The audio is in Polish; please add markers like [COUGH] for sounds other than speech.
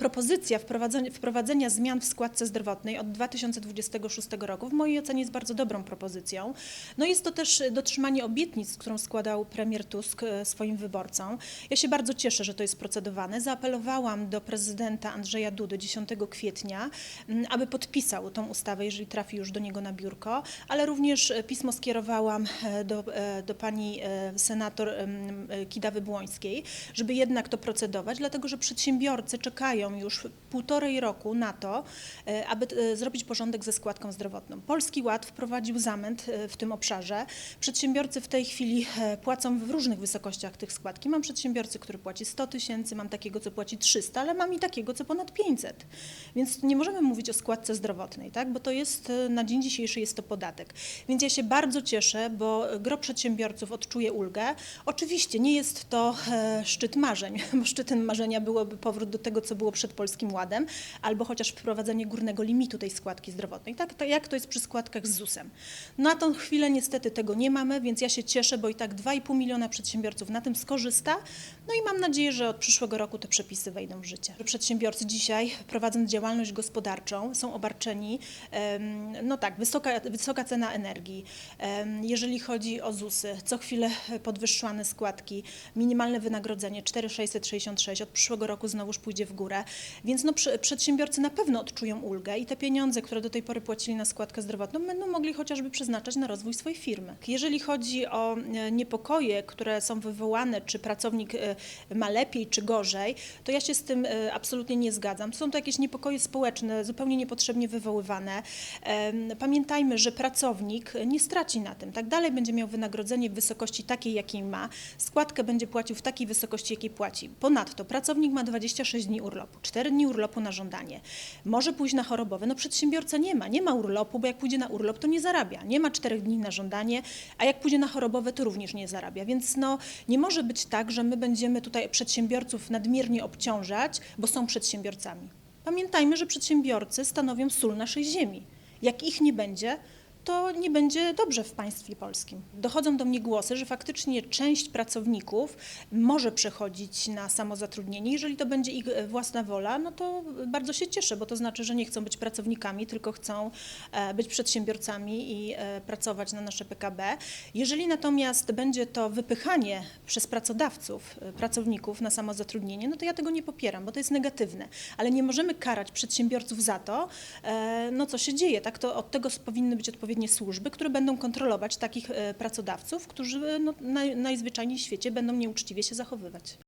propozycja wprowadzenia, wprowadzenia zmian w składce zdrowotnej od 2026 roku w mojej ocenie jest bardzo dobrą propozycją. No jest to też dotrzymanie obietnic, którą składał premier Tusk e, swoim wyborcom. Ja się bardzo cieszę, że to jest procedowane. Zaapelowałam do prezydenta Andrzeja Dudy 10 kwietnia, aby podpisał tą ustawę, jeżeli trafi już do niego na biurko, ale również e, pismo skierowałam e, do, do pani senator Kidawy Błońskiej, żeby jednak to procedować, dlatego że przedsiębiorcy czekają już półtorej roku na to, e, aby e, zrobić porządek ze składką zdrowotną. Polski Ład wprowadził zamęt e, w tym obszarze. Przedsiębiorcy w tej chwili płacą w różnych wysokościach tych składki. Mam przedsiębiorcy, który płaci 100 tysięcy, mam takiego, co płaci 300, ale mam i takiego, co ponad 500. Więc nie możemy mówić o składce zdrowotnej, tak? bo to jest na dzień dzisiejszy jest to podatek. Więc ja się bardzo cieszę, bo gro przedsiębiorców odczuje ulgę. Oczywiście nie jest to szczyt marzeń, [LAUGHS] bo szczytem marzenia byłoby powrót do tego, co było przed Polskim Ładem, albo chociaż wprowadzenie górnego limitu tej składki zdrowotnej, tak, tak jak to jest przy składkach z ZUS-em. Na tą chwilę niestety tego nie mamy, więc ja się cieszę, bo i tak 2,5 miliona przedsiębiorców na tym skorzysta. No i mam nadzieję, że od przyszłego roku te przepisy wejdą w życie. Przedsiębiorcy dzisiaj prowadząc działalność gospodarczą są obarczeni, no tak, wysoka, wysoka cena energii. Jeżeli chodzi o ZUSy, co chwilę podwyższane składki, minimalne wynagrodzenie 4,666 od przyszłego roku znowuż pójdzie w górę, więc no, przedsiębiorcy na pewno odczują ulgę i te pieniądze, które do tej pory płacili na składkę zdrowotną, będą mogli chociażby przeznaczać na rozwój swojej firmy. Jeżeli chodzi o e, niepokoje, które są wywołane, czy pracownik e, ma lepiej, czy gorzej, to ja się z tym e, absolutnie nie zgadzam. Są to jakieś niepokoje społeczne, zupełnie niepotrzebnie wywoływane. Pamiętajmy, że pracownik nie straci na tym. Tak dalej będzie miał wynagrodzenie w wysokości takiej, jakiej ma. Składkę będzie płacił w takiej wysokości, jakiej płaci. Ponadto pracownik ma 26 dni urlopu, 4 dni urlopu na żądanie. Może pójść na chorobowe. No przedsiębiorca nie ma, nie ma urlopu, bo jak pójdzie na urlop, to nie zarabia. Nie ma 4 dni na żądanie, a jak pójdzie na chorobowe, to również nie zarabia. Więc no, nie może być tak, że my będziemy tutaj przedsiębiorców nadmiernie obciążać, bo są przedsiębiorcami. Pamiętajmy, że przedsiębiorcy stanowią sól naszej ziemi. Jak ich nie będzie, to nie będzie dobrze w państwie polskim. Dochodzą do mnie głosy, że faktycznie część pracowników może przechodzić na samozatrudnienie. Jeżeli to będzie ich e, własna wola, no to bardzo się cieszę, bo to znaczy, że nie chcą być pracownikami, tylko chcą e, być przedsiębiorcami i e, pracować na nasze PKB. Jeżeli natomiast będzie to wypychanie przez pracodawców, pracowników na samozatrudnienie, no to ja tego nie popieram, bo to jest negatywne. Ale nie możemy karać przedsiębiorców za to, no co się dzieje. Tak to od tego powinny być odpowiednie służby, które będą kontrolować takich e, pracodawców, którzy no, naj, najzwyczajniej w świecie będą nieuczciwie się zachowywać.